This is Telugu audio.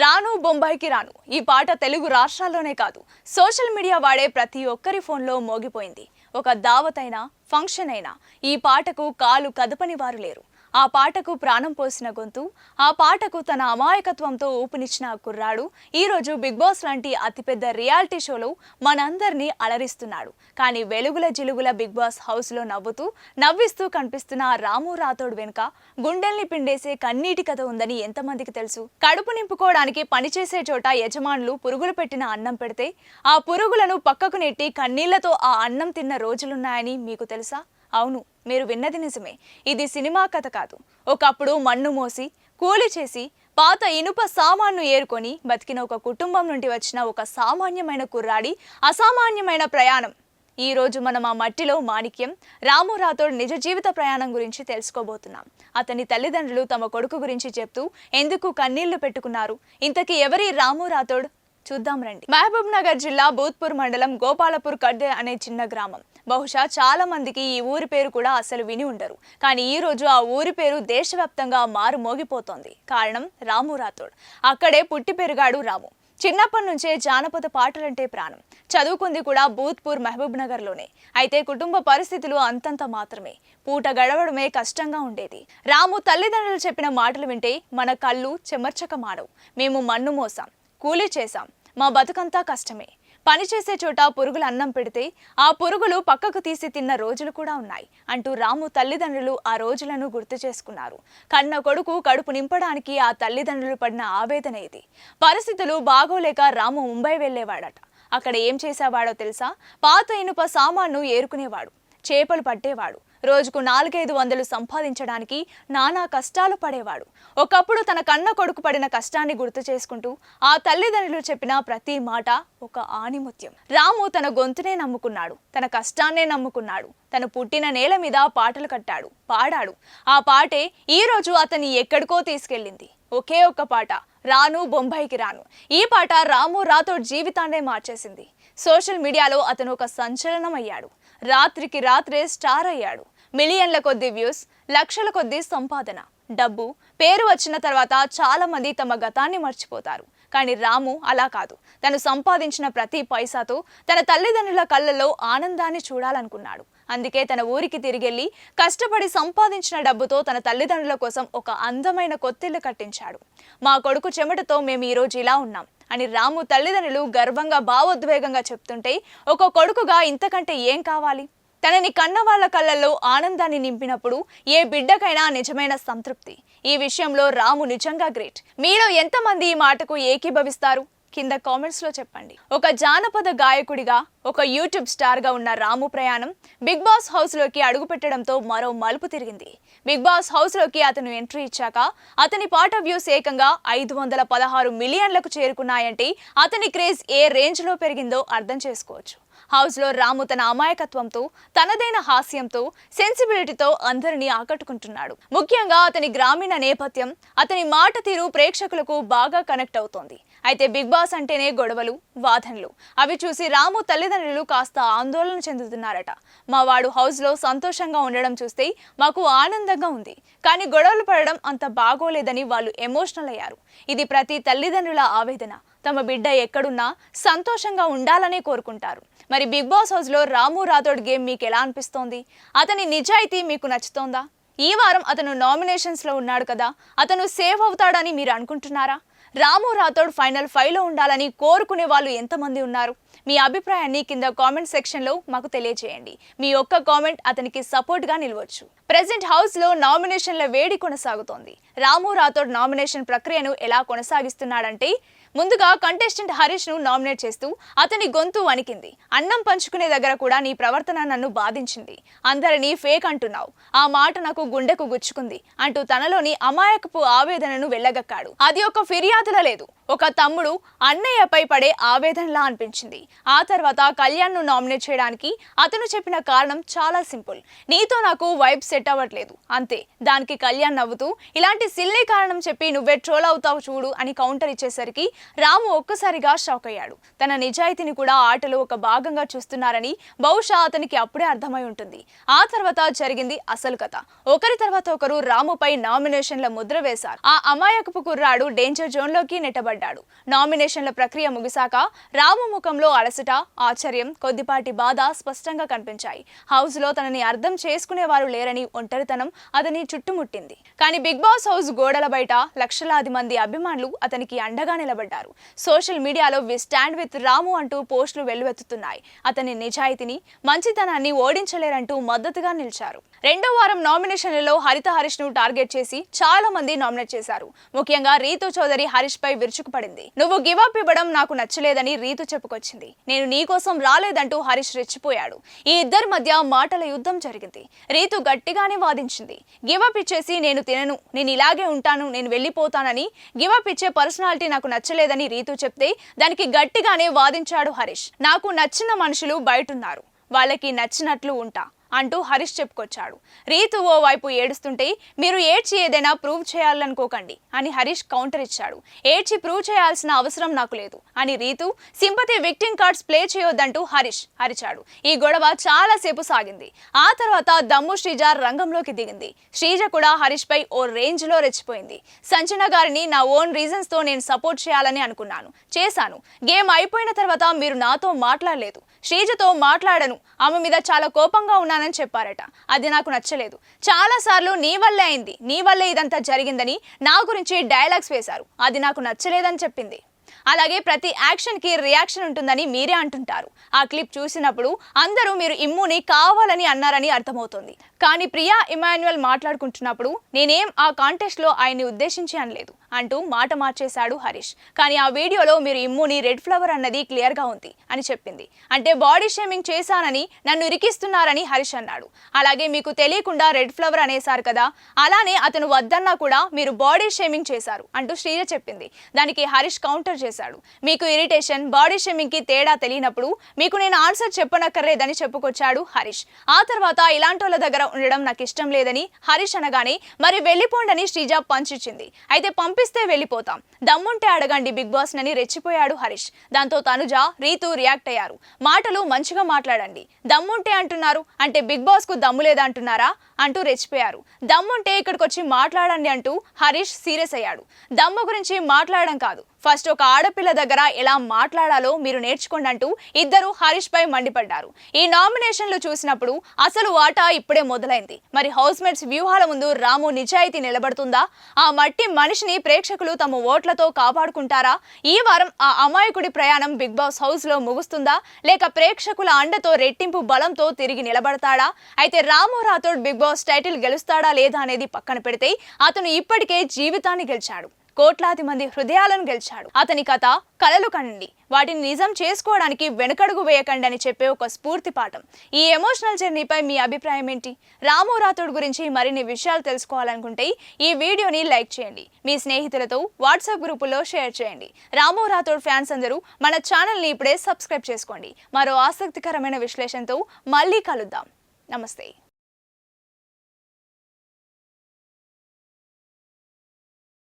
రాను బొంబాయికి రాను. ఈ పాట తెలుగు రాష్ట్రాల్లోనే కాదు సోషల్ మీడియా వాడే ప్రతి ఒక్కరి ఫోన్లో మోగిపోయింది. ఒక దావత్ అయినా ఫంక్షన్ అయినా ఈ పాటకు కాలు కదపని వారు లేరు. ఆ పాటకు ప్రాణం పోసిన గొంతు ఆ పాటకు తన అమాయకత్వంతో ఊపినిచ్చిన కుర్రాడు ఈరోజు బిగ్ బాస్ లాంటి అతిపెద్ద రియాలిటీ షోలో మనందరినీ అలరిస్తున్నాడు. కానీ వెలుగుల జిలుగుల బిగ్ బాస్ హౌస్లో నవ్వుతూ నవ్విస్తూ కనిపిస్తున్న రాము రాథోడ్ వెనుక గుండెల్ని పిండేసే కన్నీటి కథ ఉందని ఎంతమందికి తెలుసు? కడుపు నింపుకోవడానికి పనిచేసే చోట యజమానులు పురుగులు పెట్టిన అన్నం పెడితే ఆ పురుగులను పక్కకు నెట్టి కన్నీళ్ళతో ఆ అన్నం తిన్న రోజులున్నాయని మీకు తెలుసా? అవును మీరు విన్నది నిజమే. ఇది సినిమా కథ కాదు. ఒకప్పుడు మన్ను మోసి కూలి చేసి పాత ఇనుప సామాన్ను ఏరుకొని బతికిన ఒక కుటుంబం నుండి వచ్చిన ఒక సామాన్యమైన కుర్రాడి అసామాన్యమైన ప్రయాణం. ఈరోజు మనం ఆ మట్టిలో మాణిక్యం రాము రాథోడ్ నిజ జీవిత ప్రయాణం గురించి తెలుసుకోబోతున్నాం. అతని తల్లిదండ్రులు తమ కొడుకు గురించి చెప్తూ ఎందుకు కన్నీళ్ళు పెట్టుకున్నారు? ఇంతకీ ఎవరి రాము రాథోడ్? చూద్దాం రండి. మహబూబ్ నగర్ జిల్లా భూత్పూర్ మండలం గోపాలపూర్ కడ్డే అనే చిన్న గ్రామం. బహుశా చాలా మందికి ఈ ఊరి పేరు కూడా అసలు విని ఉండరు. కానీ ఈ రోజు ఆ ఊరి పేరు దేశవ్యాప్తంగా మారు మోగిపోతోంది. కారణం రాము రాథోడ్. అక్కడే పుట్టి పెరిగాడు రాము. చిన్నప్పటి నుంచే జానపద పాటలంటే ప్రాణం. చదువుకుంది కూడా భూత్పూర్ మహబూబ్ నగర్లోనే. అయితే కుటుంబ పరిస్థితులు అంతంత మాత్రమే. పూట గడవడమే కష్టంగా ఉండేది. రాము తల్లిదండ్రులు చెప్పిన మాటలు వింటే మన కళ్ళు చెమర్చక మాడవు మేము మన్ను మోసాం. కూలీ చేశాం. మా బతుకంతా కష్టమే. పని చేసే చోట పురుగులు అన్నం పెడితే ఆ పురుగులు పక్కకు తీసి తిన్న రోజులు కూడా ఉన్నాయి అంటూ రాము తల్లిదండ్రులు ఆ రోజులను గుర్తు చేసుకున్నారు. కన్న కొడుకు కడుపు నింపడానికి ఆ తల్లిదండ్రులు పడిన ఆవేదన ఇది. పరిస్థితులు బాగోలేక రాము ముంబై వెళ్ళేవాడట. అక్కడ ఏం చేసేవాడో తెలుసా? పాత ఇనుప సామాన్ను ఏరుకునేవాడు. చేపలు పట్టేవాడు. రోజుకు నాలుగైదు వందలు సంపాదించడానికి నానా కష్టాలు పడేవాడు. ఒకప్పుడు తన కన్న కొడుకు పడిన కష్టాన్ని గుర్తు చేసుకుంటూ ఆ తల్లిదండ్రులు చెప్పిన ప్రతి మాట ఒక ఆణిముత్యం. రాము తన గొంతునే నమ్ముకున్నాడు తన కష్టాన్నే నమ్ముకున్నాడు తను పుట్టిన నేల మీద పాటలు కట్టాడు పాడాడు. ఆ పాటే ఈ రోజు అతన్ని ఎక్కడికో తీసుకెళ్ళింది. ఒకే ఒక్క పాట రాను బొంబాయికి రాను. ఈ పాట రాము రాథోడ్ జీవితాన్నే మార్చేసింది. సోషల్ మీడియాలో అతను ఒక సంచలనం అయ్యాడు రాత్రికి రాత్రే స్టార్ అయ్యాడు. మిలియన్ల కొద్ది వ్యూస్ లక్షల కొద్ది సంపాదన. డబ్బు పేరు వచ్చిన తర్వాత చాలా మంది తమ గతాన్ని మర్చిపోతారు. కానీ రాము అలా కాదు. తను సంపాదించిన ప్రతి పైసాతో తన తల్లిదండ్రుల కళ్ళల్లో ఆనందాన్ని చూడాలనుకున్నాడు. అందుకే తన ఊరికి తిరిగెళ్ళి కష్టపడి సంపాదించిన డబ్బుతో తన తల్లిదండ్రుల కోసం ఒక అందమైన కొత్తిల్లు కట్టించాడు. మా కొడుకు చెమటతో మేము ఈరోజు ఇలా ఉన్నాం అని రాము తల్లిదండ్రులు గర్వంగా భావోద్వేగంగా చెప్తుంటే ఒక కొడుకుగా ఇంతకంటే ఏం కావాలి? తనని కన్న వాళ్ళ కళ్ళల్లో ఆనందాన్ని నింపినప్పుడు ఏ బిడ్డకైనా నిజమైన సంతృప్తి. ఈ విషయంలో రాము నిజంగా గ్రేట్. మీలో ఎంతమంది ఈ మాటకు ఏకీభవిస్తారు? కింద కామెంట్స్లో చెప్పండి. ఒక జానపద గాయకుడిగా ఒక యూట్యూబ్ స్టార్గా ఉన్న రాము ప్రయాణం బిగ్ బాస్ హౌస్లోకి అడుగు పెట్టడంతో మరో మలుపు తిరిగింది. బిగ్ బాస్ హౌస్లోకి అతను ఎంట్రీ ఇచ్చాక అతని పాట వ్యూస్ ఏకంగా ఐదు వందల పదహారు మిలియన్లకు చేరుకున్నాయంటే అతని క్రేజ్ ఏ రేంజ్లో పెరిగిందో అర్థం చేసుకోవచ్చు. హౌస్లో రాము తన అమాయకత్వంతో తనదైన హాస్యంతో సెన్సిబిలిటీతో అందరినీ ఆకట్టుకుంటున్నాడు. ముఖ్యంగా అతని గ్రామీణ నేపథ్యం అతని మాట తీరు ప్రేక్షకులకు బాగా కనెక్ట్ అవుతోంది. అయితే బిగ్ బాస్ అంటేనే గొడవలు వాదనలు. అవి చూసి రాము తల్లిదండ్రులు కాస్త ఆందోళన చెందుతున్నారట. మా వాడు హౌస్లో సంతోషంగా ఉండడం చూస్తే మాకు ఆనందంగా ఉంది. కానీ గొడవలు పడడం అంత బాగోలేదని వాళ్ళు ఎమోషనల్ అయ్యారు. ఇది ప్రతి తల్లిదండ్రుల ఆవేదన. తమ బిడ్డ ఎక్కడున్నా సంతోషంగా ఉండాలనే కోరుకుంటారు. మరి బిగ్ బాస్ హౌస్లో రాము రాథోడ్ గేమ్ మీకు ఎలా అనిపిస్తోంది? అతని నిజాయితీ మీకు నచ్చుతోందా? ఈ వారం అతను నామినేషన్స్లో ఉన్నాడు కదా అతను సేవ్ అవుతాడని మీరు అనుకుంటున్నారా? రాము రాథోడ్ ఫైనల్ ఫైవ్లో ఉండాలని కోరుకునే వాళ్ళు ఎంతమంది ఉన్నారు? మీ అభిప్రాయాన్ని కింద కామెంట్ సెక్షన్లో మాకు తెలియజేయండి. మీ ఒక్క కామెంట్ అతనికి సపోర్ట్గా నిలవచ్చు. ప్రెసెంట్ హౌస్లో నామినేషన్ల వేడి కొనసాగుతోంది. రాము రాథోడ్ నామినేషన్ ప్రక్రియను ఎలా కొనసాగిస్తున్నాడంటే ముందుగా కంటెస్టెంట్ హరీష్ను నామినేట్ చేస్తూ అతని గొంతు వణికింది. అన్నం పంచుకునే దగ్గర కూడా నీ ప్రవర్తన నన్ను బాధించింది. అందరినీ ఫేక్ అంటున్నావు. ఆ మాట నాకు గుండెకు గుచ్చుకుంది అంటూ తనలోని అమాయకపు ఆవేదనను వెళ్ళగక్కాడు అది ఒక ఫిర్యాదు ఫిర్యాదుల లేదు. ఒక తమ్ముడు అన్నయ్యపై పడే ఆవేదనలా అనిపించింది. ఆ తర్వాత కళ్యాణ్ను నామినేట్ చేయడానికి అతను చెప్పిన కారణం చాలా సింపుల్. నీతో నాకు వైబ్ సెట్ అవ్వట్లేదు. అంతే దానికి కళ్యాణ్ నవ్వుతూ ఇలాంటి సిల్లే కారణం చెప్పి నువ్వే ట్రోల్ అవుతావు చూడు అని కౌంటర్ ఇచ్చేసరికి రాము ఒక్కసారిగా షాక్ అయ్యాడు. తన నిజాయితీని కూడా ఆటలో ఒక భాగంగా చూస్తున్నారని బహుశా అతనికి అప్పుడే అర్థమై ఉంటుంది. ఆ తర్వాత జరిగింది అసలు కథ. ఒకరి తర్వాత ఒకరు రాముపై నామినేషన్ల ముద్ర వేశారు. ఆ అమాయకపు కుర్రాడు డేంజర్ జోన్లోకి నిలబడ్డాడు నామినేషన్ల ప్రక్రియ ముగిశాక రాము ముఖంలో అలసట ఆశ్చర్యం కొద్దిపాటి బాధ స్పష్టంగా కనిపించాయి. హౌస్లో తనని అర్థం చేసుకునేవారు లేరని ఒంటరితనం అతని చుట్టుముట్టింది. కానీ బిగ్ బాస్ హౌస్ గోడల బయట లక్షలాది మంది అభిమానులు అతనికి అండగా నిలబడ్డారు. సోషల్ మీడియాలో వి స్టాండ్ విత్ రాము అంటూ పోస్టులు వెల్లువెత్తుతున్నాయి. అతని నిజాయితీని మంచితనాన్ని ఓడించలేరంటూ మద్దతుగా నిలిచారు. రెండో వారం నామినేషన్లలో హరిత హరీష్ను టార్గెట్ చేసి చాలా మంది నామినేట్ చేశారు. ముఖ్యంగా రీతు చౌదరి హరీష్ పై విరుచు విరుచుకుపడింది నువ్వు గివప్ ఇవ్వడం నాకు నచ్చలేదని రీతు చెప్పుకొచ్చింది. నేను నీకోసం రాలేదంటూ హరీష్ రెచ్చిపోయాడు. ఈ ఇద్దరి మధ్య మాటల యుద్ధం జరిగింది. రీతు గట్టిగానే వాదించింది. గివప్ ఇచ్చేసి నేను తినను. నేను ఇలాగే ఉంటాను. నేను వెళ్ళిపోతానని గివప్ ఇచ్చే పర్సనాలిటీ నాకు నచ్చలేదని రీతు చెప్తే దానికి గట్టిగానే వాదించాడు హరీష్. నాకు నచ్చిన మనుషులు బయటున్నారు. వాళ్ళకి నచ్చినట్లు ఉంటా. అంటూ హరీష్ చెప్పుకొచ్చాడు. రీతు ఓ వైపు ఏడుస్తుంటే మీరు ఏడ్చి ఏదైనా ప్రూవ్ చేయాలనుకోకండి అని హరీష్ కౌంటర్ ఇచ్చాడు. ఏడ్చి ప్రూవ్ చేయాల్సిన అవసరం నాకు లేదు అని Rithu sympathy victim cards play చేయొద్దంటూ Harish అరిచాడు. ఈ గొడవ చాలా సేపు సాగింది. ఆ తర్వాత దమ్ము శ్రీజ రంగంలోకి దిగింది. శ్రీజ కూడా హరీష్ పై ఓ రేంజ్లో రెచ్చిపోయింది. సంచన గారిని నా ఓన్ రీజన్స్తో నేను సపోర్ట్ చేయాలని అనుకున్నాను. చేశాను. గేమ్ అయిపోయిన తర్వాత మీరు నాతో మాట్లాడలేదు. శ్రీజతో మాట్లాడను. ఆమె మీద చాలా కోపంగా ఉన్నానని చెప్పారట. అది నాకు నచ్చలేదు. చాలా సార్లు నీ వల్లే అయింది. నీ వల్లే ఇదంతా జరిగిందని నా గురించి డైలాగ్స్ వేశారు. అది నాకు నచ్చలేదని చెప్పింది. అలాగే ప్రతి యాక్షన్కి రియాక్షన్ ఉంటుందని మీరే అంటుంటారు. ఆ క్లిప్ చూసినప్పుడు అందరూ మీరు ఇమ్ముని కావాలని అన్నారని అర్థమవుతుంది. కానీ ప్రియా ఇమాన్యువల్ మాట్లాడుకుంటున్నప్పుడు నేనేం ఆ కాంటెస్ట్లో ఆయన్ని ఉద్దేశించి అనలేదు అంటూ మాట మార్చేశాడు హరీష్. కానీ ఆ వీడియోలో మీరు ఇమ్ముని రెడ్ ఫ్లవర్ అన్నది క్లియర్గా ఉంది అని చెప్పింది. అంటే బాడీ షేమింగ్ చేశానని నన్ను ఇరికిస్తున్నారని హరీష్ అన్నాడు. అలాగే మీకు తెలియకుండా రెడ్ ఫ్లవర్ అనేశారు కదా అలానే అతను వద్దన్నా కూడా మీరు బాడీ షేమింగ్ చేశారు అంటూ శ్రీజ చెప్పింది. దానికి హరీష్ కౌంటర్ చేశాడు. మీకు ఇరిటేషన్ బాడీ షేమింగ్కి తేడా తెలియనప్పుడు మీకు నేను ఆన్సర్ చెప్పనక్కర్లేదని చెప్పుకొచ్చాడు హరీష్. ఆ తర్వాత ఇలాంటి వాళ్ళ దగ్గర ఉండడం నాకు ఇష్టం లేదని హరీష్ అనగానే మరి వెళ్ళిపోండని శ్రీజ పంచిచ్చింది. అయితే పంపి పంపిస్తే వెళ్ళిపోతాం. దమ్ముంటే అడగండి బిగ్ బాస్ నని రెచ్చిపోయాడు హరీష్. దాంతో తనుజ రీతు రియాక్ట్ అయ్యారు. మాటలు మంచిగా మాట్లాడండి. దమ్ముంటే అంటున్నారు. అంటే బిగ్ బాస్కు దమ్ము లేదా అంటున్నారా అంటూ రెచ్చిపోయారు. దమ్ముంటే ఇక్కడికి వచ్చి మాట్లాడండి అంటూ హరీష్ సీరియస్ అయ్యాడు. దమ్ము గురించి మాట్లాడడం కాదు. ఫస్ట్ ఒక ఆడపిల్ల దగ్గర ఎలా మాట్లాడాలో మీరు నేర్చుకోండి అంటూ ఇద్దరు హరీష్ పై మండిపడ్డారు. ఈ నామినేషన్లు చూసినప్పుడు అసలు ఆట ఇప్పుడే మొదలైంది. మరి హౌస్ మేట్స్ వ్యూహాల ముందు రాము నిజాయితీ నిలబడుతుందా? ఆ మట్టి మనిషిని ప్రేక్షకులు తమ ఓట్లతో కాపాడుకుంటారా? ఈ వారం ఆ అమాయకుడి ప్రయాణం బిగ్ బాస్ హౌస్లో ముగుస్తుందా? లేక ప్రేక్షకుల అండతో రెట్టింపు బలంతో తిరిగి నిలబడతాడా? అయితే Ramu Rathod Bigg Boss title గెలుస్తాడా లేదా అనేది పక్కన పెడితే అతను ఇప్పటికే జీవితాన్ని గెలిచాడు. కోట్లాది మంది హృదయాలను గెలిచాడు. అతని కథ కలలు కండి వాటిని నిజం చేసుకోవడానికి వెనకడుగు వేయకండి అని చెప్పే ఒక స్ఫూర్తి పాఠం. ఈ ఎమోషనల్ జర్నీపై మీ అభిప్రాయం ఏంటి? రాము రాథోడ్ గురించి మరిన్ని విషయాలు తెలుసుకోవాలనుకుంటే ఈ వీడియోని లైక్ చేయండి. మీ స్నేహితులతో వాట్సాప్ గ్రూపులో షేర్ చేయండి. రాము రాథోడ్ ఫ్యాన్స్ అందరూ మన ఛానల్ని ఇప్పుడే సబ్స్క్రైబ్ చేసుకోండి. మరో ఆసక్తికరమైన విశ్లేషణతో మళ్ళీ కలుద్దాం. నమస్తే.